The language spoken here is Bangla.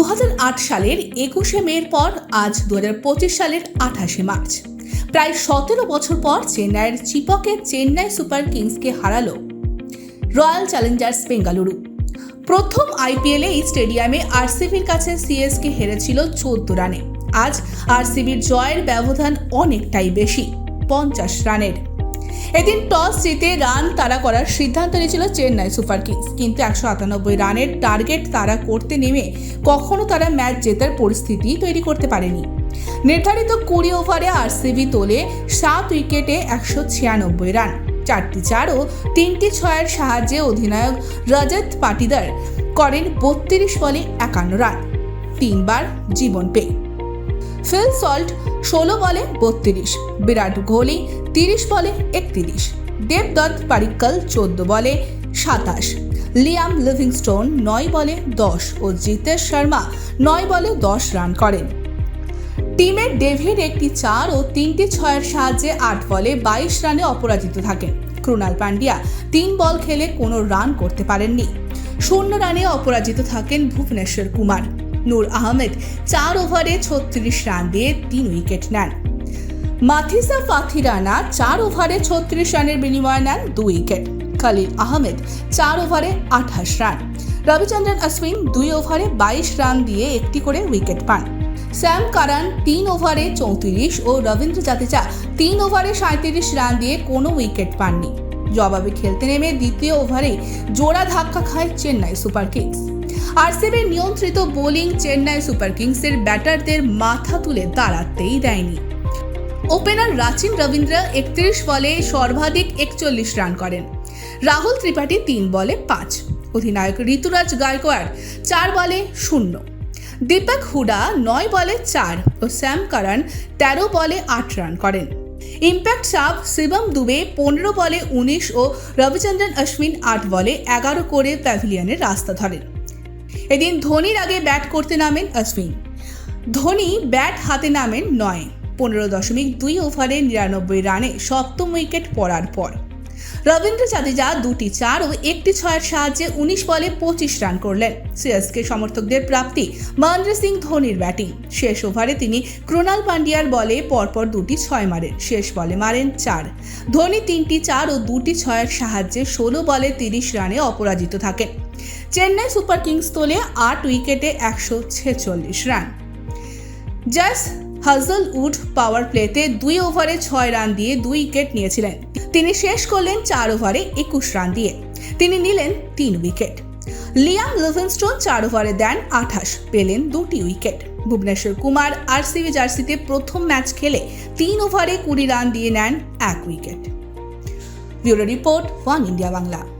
দু হাজার আট সালের একুশে মের পর আজ দু হাজার পঁচিশ সালের আঠাশে মার্চ। প্রায় সতেরো বছর পর চেন্নাইয়ের চিপকে চেন্নাই সুপার কিংসকে হারালো রয়্যাল চ্যালেঞ্জার্স বেঙ্গালুরু। প্রথম আইপিএলে এই স্টেডিয়ামে আরসিবির কাছে সিএসকে হেরেছিল চোদ্দ রানে। আজ আরসিবির জয়ের ব্যবধান অনেকটাই বেশি, পঞ্চাশ রানের। এদিন টস জিতে রান তাড়া করার সিদ্ধান্ত নিয়েছিল চেন্নাই সুপার কিংস। কিন্তু একশো আটানব্বই রানের টার্গেট তারা করতে নেমে কখনো তারা ম্যাচ জেতার পরিস্থিতি তৈরি করতে পারেনি। নির্ধারিত কুড়ি ওভারে আরসিবি তোলে সাত উইকেটে একশো ছিয়ানব্বই রান। চারটি চার ও তিনটি ছয়ের সাহায্যে অধিনায়ক রজত পাটিদার করেন বত্রিশ বলে একান্ন রান। তিনবার জীবন পেয়ে। ফিল সল্ট ষোলো বলে বত্রিশ, বিরাট কোহলি তিরিশ বলে একত্রিশ, দেবদত্ত পারিক্কল চোদ্দ বলে সাতাশ, লিয়াম লিভিংস্টোন নয় বলে দশ ও জিতেশ শর্মা নয় বলে দশ রান করেন। টিমের ডেভিড একটি চার ও তিনটি ছয়ের সাহায্যে আট বলে বাইশ রানে অপরাজিত থাকেন। ক্রুনাল পান্ডিয়া তিন বল খেলে কোনো রান করতে পারেননি। শূন্য রানে অপরাজিত থাকেন ভুবনেশ্বর কুমার। নূর আহমেদ চার ওভারে ছত্রিশ রান দিয়ে তিন উইকেট নেন। মাথিসা ফাথিরানা চার ওভারে ছত্রিশ রানের বিনিময়ে নেন দুই উইকেট। খালিল আহমেদ চার ওভারে আঠাশ রান। রবিচন্দ্রন অশ্বিন দুই ওভারে বাইশ রান দিয়ে একটি করে উইকেট পান। স্যাম কারান তিন ওভারে চৌত্রিশ ও রবীন্দ্র জাদেজা তিন ওভারে সাঁত্রিশ রান দিয়ে কোনো উইকেট পাননি। জবাবে খেলতে নেমে দ্বিতীয় ওভারে জোড়া ধাক্কা খায় চেন্নাই সুপার কিংস। আরসিবির নিয়ন্ত্রিত বোলিং চেন্নাই সুপার কিংসের ব্যাটারদের মাথা তুলে দাঁড়াতেই দেয়নি। ওপেনার রাচিন রবীন্দ্র একত্রিশ বলে সর্বাধিক একচল্লিশ রান করেন। রাহুল ত্রিপাঠী তিন বলে পাঁচ। অধিনায়ক ঋতুরাজ গায়কোয়াড় চার বলে শূন্য। দীপক হুডা নয় বলে চার ও স্যাম কারণ তেরো বলে আট রান করেন। ইম্প্যাক্ট সাব শিবম দুবে পনেরো বলে উনিশ ও রবিচন্দ্রন অশ্বিন আট বলে এগারো করে প্যাভিলিয়নের রাস্তা ধরেন। এদিন ধোনির আগে ব্যাট করতে নামেন অশ্বিন। ধোনি ব্যাট হাতে নামেন নয়। পনেরো দশমিক দুই ওভারে নিরানব্বই রানে সপ্তম উইকেট পড়ার পর। রবীন্দ্র জাদেজা দুটি চার ও একটি ছয়ের সাহায্যে উনিশ বলে পঁচিশ রান করলেন। সিএসকে সমর্থকদের প্রাপ্তি মহেন্দ্র সিং ধোনির ব্যাটিং। শেষ ওভারে তিনি ক্রোনাল পান্ডিয়ার বলে পরপর দুটি ছয় মারেন। শেষ বলে মারেন চার। ধোনি তিনটি চার ও দুটি ছয়ের সাহায্যে ষোলো বলে তিরিশ রানে অপরাজিত থাকেন। চেন্নাই সুপার কিংস তোলে আট উইকেটে একশো ছেচল্লিশ রান। জাস হাজল উড পাওয়ার প্লেতে দুই ওভারে ছয় রান দিয়ে দুই উইকেট নিয়েছিলেন। তিনি শেষ করলেন চার ওভারে একুশ রান দিয়ে। তিনি নিলেন তিন উইকেট। লিয়াম লিভিংস্টোন চার ওভারে দেন আঠাশ, পেলেন দুটি উইকেট। ভুবনেশ্বর কুমার আর আরসিবি জার্সিতে প্রথম ম্যাচ খেলে তিন ওভারে কুড়ি রান দিয়ে নেন এক wicket. Bureau report one India Bangla.